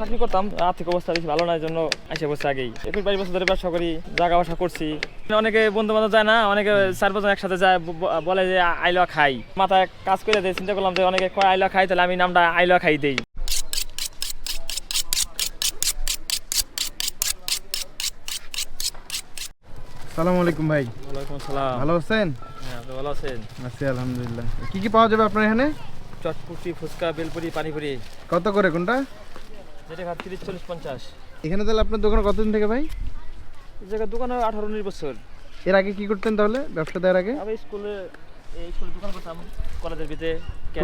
চাকরি করতাম আর্থিক অবস্থা বেশি ভালো নয় জন্য এসে বসে আগেই। একুশ বাইশ বছর ধরে ব্যবসা করি জায়গা বাসা করছি। অনেকে বন্ধু বান্ধব যায় না অনেকে চার পাঁচজন একসাথে যায় বলে যে আইলা খাই। মাথায় কাজ করে দেয় চিন্তা করলাম যে অনেকে কয় আইলা খাই তাহলে আমি নামটা আইলা খাই দেই। আলাইকুম ভাই। ওয়ালাইকুম আসসালাম। ভালো আছেন? হ্যাঁ ভালো আছেন? আছি আলহামদুলিল্লাহ। কি কি পাওয়া যাবে আপনার এখানে? চটপুটি ফুচকা বেলপুরি পানিপুরি। কত করে কোনটা? যেটা তিরিশ চল্লিশ পঞ্চাশ। এখানে তাহলে আপনার দোকান কতদিন থেকে ভাই? এই জায়গায় দোকানে আঠারো উনিশ বছর। এর আগে কি করতেন তাহলে? ব্যবসা দেওয়ার আগে? আমি স্কুলে এই স্কুলে দোকান করতাম কলেজের ভিতরে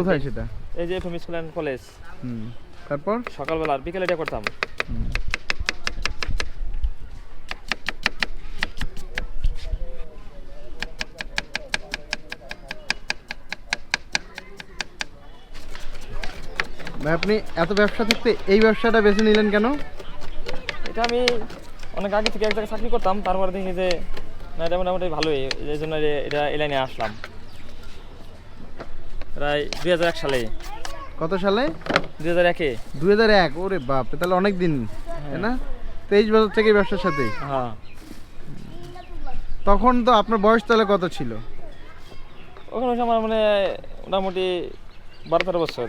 কোথায় সেটা? এই যে এফএম স্কুল অ্যান্ড কলেজ। হুম তারপর? সকালবেলা আর বিকেলে এটা করতাম। হুম। ভাই আপনি এত ব্যবসা থাকতে এই ব্যবসাটা বেছে নিলেন কেন? এটা আমি অনেক আগে থেকে এক জায়গায় চাকরি করতাম তারপরে দেখি যে না এটা মোটামুটি ভালোই। এই জন্য এটা এই লাইনে আসলাম। প্রায় দুই হাজার এক সালে। কত সালে? দুই হাজার একে। দুই হাজার এক ওরে বাপ তাহলে অনেক দিন তাই না? তেইশ বছর থেকে ব্যবসার সাথে? হ্যাঁ। তখন তো আপনার বয়স তাহলে কত ছিল? ওখানে আমার মানে মোটামুটি বারো তেরো বছর।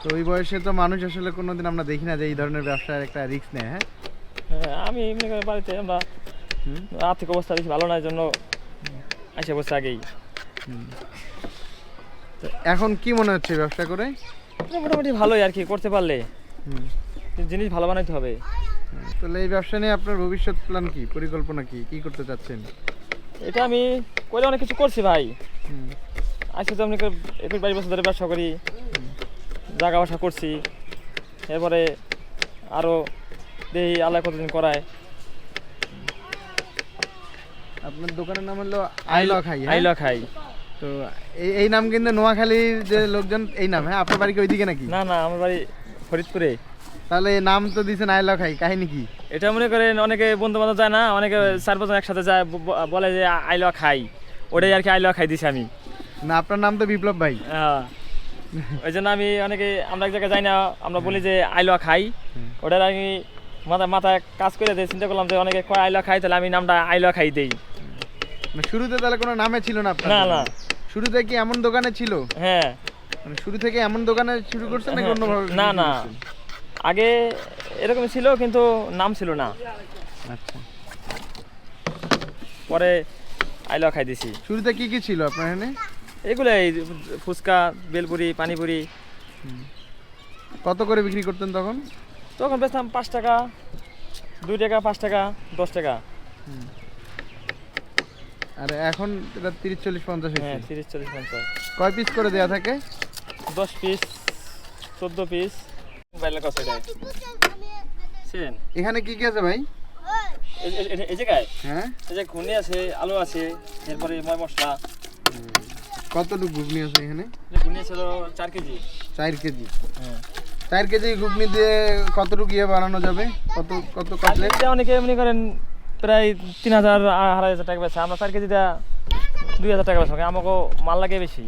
তো ওই বয়সে তো মানুষ আসলে কোনোদিন আমরা দেখি না যে এই ধরনের ব্যবসার একটা রিস্ক নেয় হ্যাঁ? হ্যাঁ আমি এমনি করে বাড়িতে আমরা আর্থিক অবস্থা বেশি ভালো নয় জন্য এসে বসে আগেই। এখন কি মনে হচ্ছে ব্যবসা করে? মোটামুটি ভালোই আর কি করতে পারলে। জিনিস ভালো বানাইতে হবে। তাহলে এই ব্যবসা নিয়ে আপনার ভবিষ্যৎ প্ল্যান কি পরিকল্পনা কি কি করতে চাচ্ছেন? এটা আমি করে অনেক কিছু করছি ভাই। হুম, আজকে তো আমি একুশ বাইশ বছর ধরে ব্যবসা করি। জায়গা বাসা করছি। এরপরে আরও দেখি আল্লাহ কতদিন করায়। আপনার দোকানের নাম হলো আইলা খাই হ্যাঁ? আইলা খাই। তো এই নাম কিন্তু নোয়াখালীর যে লোকজন এই নাম হ্যাঁ? আপনার বাড়ি কি ওইদিকে নাকি? না না আমার বাড়ি ফরিদপুরে। তাহলে নাম তো দিয়েছেন আইলা খাই কাহিনী কি? এটা মনে করেন অনেকে বন্ধু বান্ধব যায় না অনেকে চার পাঁচজন একসাথে যায় বলে যে আইলা খাই। ওটাই আর কি আইলা খাই দিছি আমি। না আপনার নাম তো বিপ্লব ভাই। আহ, ওই জন্য আমি অনেকে আমরা এক জায়গায় যাই না আমরা বলি যে আইলা খাই। ওটার আমি মাথায় মাথায় কাজ করে দিয়ে চিন্তা করলাম যে অনেকে কয় আইলা খাই তাহলে আমি নামটা আইলা খাই দেই। মানে শুরুতে তাহলে কোনো নামে ছিল না না, না। শুরুতে কি এমন দোকানে ছিল? হ্যাঁ। মানে শুরু থেকে এমন দোকানে শুরু করছেন নাকি হ্যাঁ, অন্যভাবে না না। আগে এরকম ছিল কিন্তু নাম ছিল না। আচ্ছা। পরে আইলা খাই দিছি। শুরুতে কি কি ছিল আপনার এখানে? এগুলাই ফুচকা বেলপুরি পানিপুরি। কত করে বিক্রি করতেন তখন? তখন বেচতাম পাঁচ টাকা দুই টাকা পাঁচ টাকা দশ টাকা। আর এখন এটা তিরিশ চল্লিশ পঞ্চাশ হ্যাঁ তিরিশ চল্লিশ পঞ্চাশ। কয় পিস করে দেওয়া থাকে? দশ পিস চোদ্দ পিস মোবাইলের কাছে এখানে কি কি আছে ভাই? এই জায়গায়? হ্যাঁ। এই যে ঘুনি আছে আলু আছে এরপরে ময় মশলা। কতটুকু ঘুগনি আছে এখানে? ঘুনি ছিল চার কেজি। চার কেজি। হ্যাঁ। চার কেজি ঘুগনি দিয়ে কতটুকু ইয়ে বানানো যাবে? কত কত কাটলেট অনেকে মনে করেন প্রায় তিন হাজার আড়াই হাজার টাকা বেছে আমরা চার কেজিটা দুই হাজার টাকা বেছে আমাকেও মাল লাগে বেশি।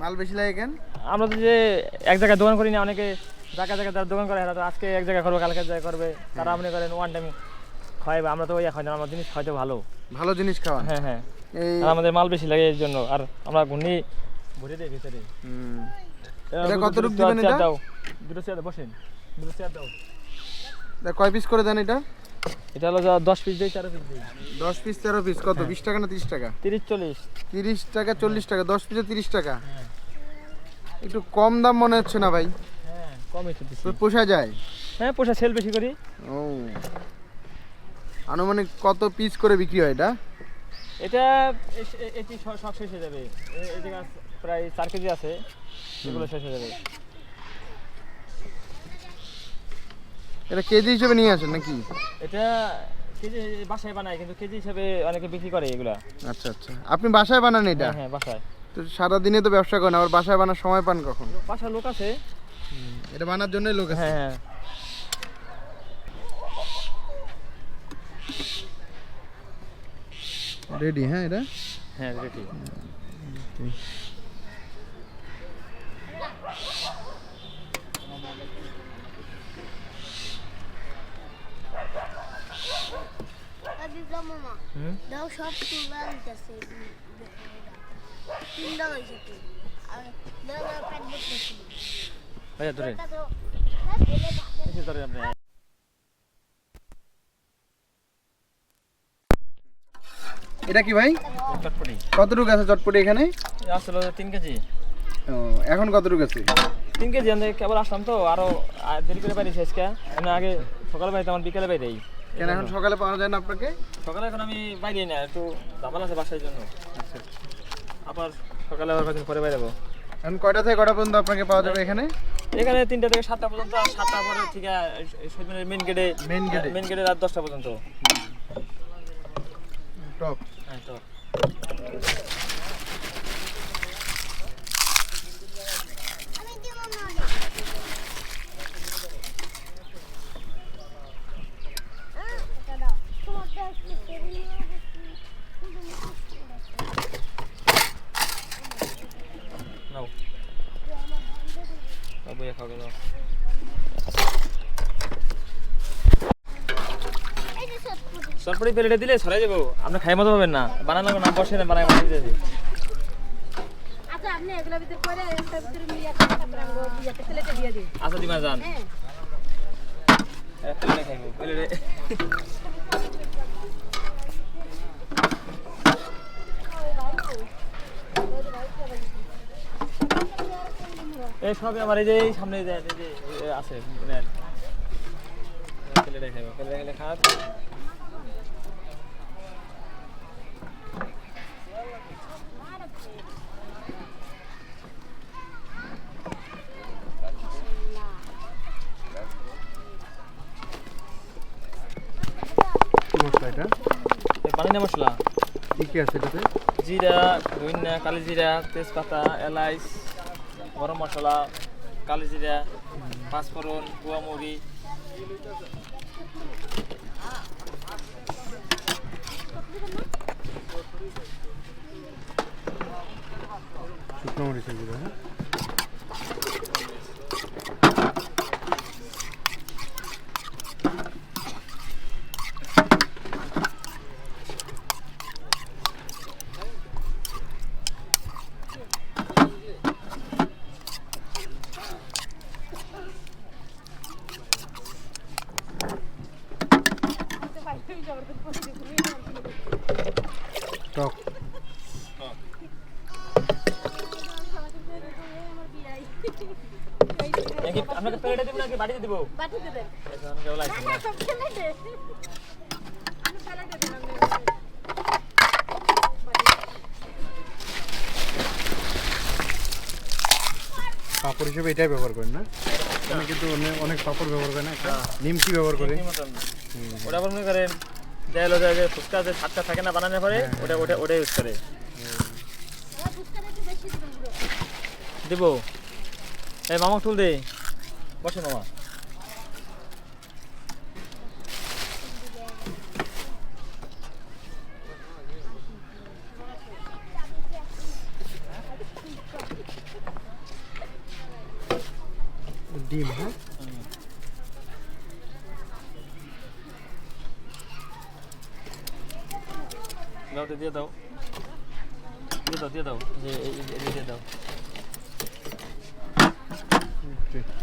মাল বেশি লাগে কেন? আমরা তো যে এক জায়গায় দোকান করি না অনেকে জায়গায় জায়গায় যারা দোকান করে তো আজকে এক জায়গায় করবে কালকে জায়গায় করবে। তারা মনে করেন ওয়ান টাইম খাওয়াইবে। আমরা তো ওই খাই না আমার জিনিস খাইতে ভালো। ভালো জিনিস খাওয়া হ্যাঁ হ্যাঁ। আর আমাদের মাল বেশি লাগে এর জন্য। আর আমরা ঘুরনি ভরে দেই ভিতরে। এটা কতটুকু দুটো দিবেন এটা? দাও। দুটো চেয়ার বসেন। দুটো চেয়ার দাও। তা কয় পিস করে দেন এটা? এটা হলো যা দশ পিস দিই তেরো পিস দিই। দশ পিস তেরো পিস কত? বিশ টাকা না তিরিশ টাকা? তিরিশ চল্লিশ। তিরিশ টাকা চল্লিশ টাকা দশ পিসে তিরিশ টাকা? হ্যাঁ। একটু কম দাম মনে হচ্ছে না ভাই। হ্যাঁ কম একটু দিচ্ছি তো পোষা যায়? হ্যাঁ পোষা সেল বেশি করি। ও। আনুমানিক কত পিস করে বিক্রি হয় এটা? এটা এটি সব শেষ হয়ে যাবে। এ- এই জায়গা প্রায় চার কেজি আছে। এগুলো শেষ হয়ে যাবে। এটা কেজি হিসেবে নিয়ে আসেন নাকি? এটা কেজি বাসায় বানায় কিন্তু কেজি হিসাবে অনেকে বিক্রি করে এগুলা। আচ্ছা আচ্ছা। আপনি বাসায় বানান এটা? হ্যাঁ হ্যাঁ বাসায়। তো সারাদিনে তো ব্যবসা করেন আবার বাসায় বানার সময় পান কখন? বাসায় লোক আছে। এটা বানার জন্যই লোক আছে। হ্যাঁ হ্যাঁ। রেডি হ্যাঁ এটা? হ্যাঁ রেডি দাও সব তুলে আনতেছে তিনটা হয়েছে তুই আর দাও ধরে এটা কি ভাই? চটপটি। কতটুকু আছে চটপটি এখানে? আসলে তিন কেজি। এখন কতটুকু আছে? তিন কেজি আমি কেবল আসলাম তো আরও দেরি করে পারি শেষকে আমি আগে সকালে বাইরে আমার বিকেলে বাইরেই কেন এখন সকালে পাওয়া যায় না আপনাকে? সকালে এখন আমি বাইরে না একটু দাবাল আছে বাসার জন্য। আচ্ছা আবার সকালে আবার কদিন পরে বাইরে এখন কয়টা থেকে কয়টা পর্যন্ত আপনাকে পাওয়া যাবে এখানে? এখানে তিনটা থেকে সাতটা পর্যন্ত আর সাতটা পরে ঠিক আছে মেন গেটে gate এ? মেন গেটে রাত দশটা পর্যন্ত। টপ। হ্যাঁ তো আমি দিব না হ্যাঁ, এটা দাও। তোমারটা একটু সেরিয়ে নাও বাবু এ খাওয়া দাও এই যে সত্যি সরপরি প্লেটে দিলে সরাই দেবো। আপনি খাই মতো পাবেন না। বানানো না বসে না বানাই বানাই দিয়েছি আচ্ছা তারপরে দিই। আচ্ছা দিমা যান। হ্যাঁ। খাইবো প্লেটে। এই সব আমার এই যে এই সামনে আছে প্লেটে খাওয়া এটা? বানানি মশলা? কি কি আছে এটাতে? জিরা ধনিয়া কালি জিরা তেজপাতা এলাইচ গরম মশলা কালি জিরা পাঁচফোড়ন গুয়ামুড়ি শুকনো মরিচের গুঁড়ো হ্যাঁ টক নাকি আপনাকে প্লেটে দিব নাকি বাড়িতে দিব? বাটিতে দেন। কেবল আইসি না। সব প্লেটে আমি প্লেটে দেন পাপড় হিসেবে এটাই ব্যবহার করেন না? আমি কিন্তু অনেক অনেক পাপড় ব্যবহার করে না একটা নিমকি ব্যবহার করে। ওটা মনে করেন দেয়াল ওটা যে ফুচকা যে সাতটা থাকে না বানানোর পরে ওটা ওটা ওটা ইউজ করে। দিব। এই মামা তুল দে। বসে মামা। ডিম হ্যাঁ? দাও দিয়ে দাও। দিয়ে দাও দিয়ে দাও। দিয়ে দাও। factory.